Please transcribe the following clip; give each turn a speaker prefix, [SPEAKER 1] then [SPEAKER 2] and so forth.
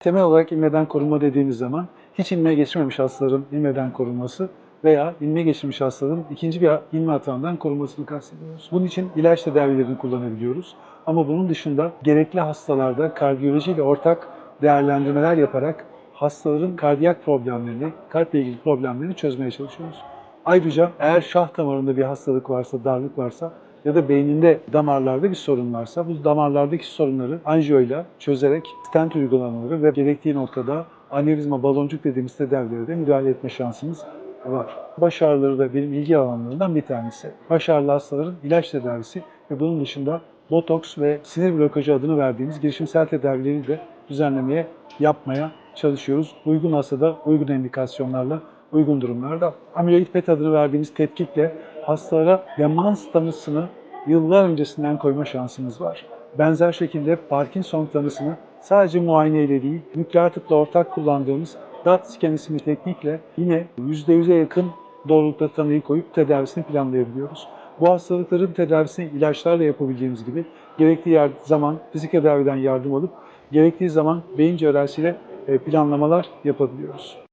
[SPEAKER 1] Temel olarak ilmeden korunma dediğimiz zaman hiç ilmeğe geçirmemiş hastaların ilmeden korunması veya ilmeğe geçirmiş hastaların ikinci bir ilme hatandan korunmasını kastediyoruz. Bunun için ilaç tedavilerini kullanabiliyoruz. Ama bunun dışında gerekli hastalarda kardiyolojiyle ortak değerlendirmeler yaparak hastaların kardiyak problemlerini, kalple ilgili problemlerini çözmeye çalışıyoruz. Ayrıca eğer şah damarında bir hastalık varsa, darlık varsa ya da beyninde damarlarda bir sorun varsa bu damarlardaki sorunları anjiyoyla çözerek stent uygulamaları ve gerektiği noktada anevrizma baloncuk dediğimiz tedavilere de müdahale etme şansımız var. Baş da benim ilgi alanlarından bir tanesi. Baş ağrılı hastaların ilaç tedavisi ve bunun dışında botoks ve sinir blokajı adını verdiğimiz girişimsel tedavileri de düzenlemeye, yapmaya çalışıyoruz. Uygun hastada, uygun indikasyonlarla, uygun durumlarda. Amyloid PET adını verdiğimiz tetkikle hastalara demans tanısını yıllar öncesinden koyma şansımız var. Benzer şekilde Parkinson tanısını sadece muayene ile değil, nükleer ortak kullandığımız DAT scan isimli teknikle yine %100'e yakın doğrulukta tanıyı koyup tedavisini planlayabiliyoruz. Bu hastalıkların tedavisini ilaçlarla yapabildiğimiz gibi gerektiği yer, zaman fizik tedaviden yardım alıp gerektiği zaman beyin cerrahisiyle e, planlamalar yapabiliyoruz.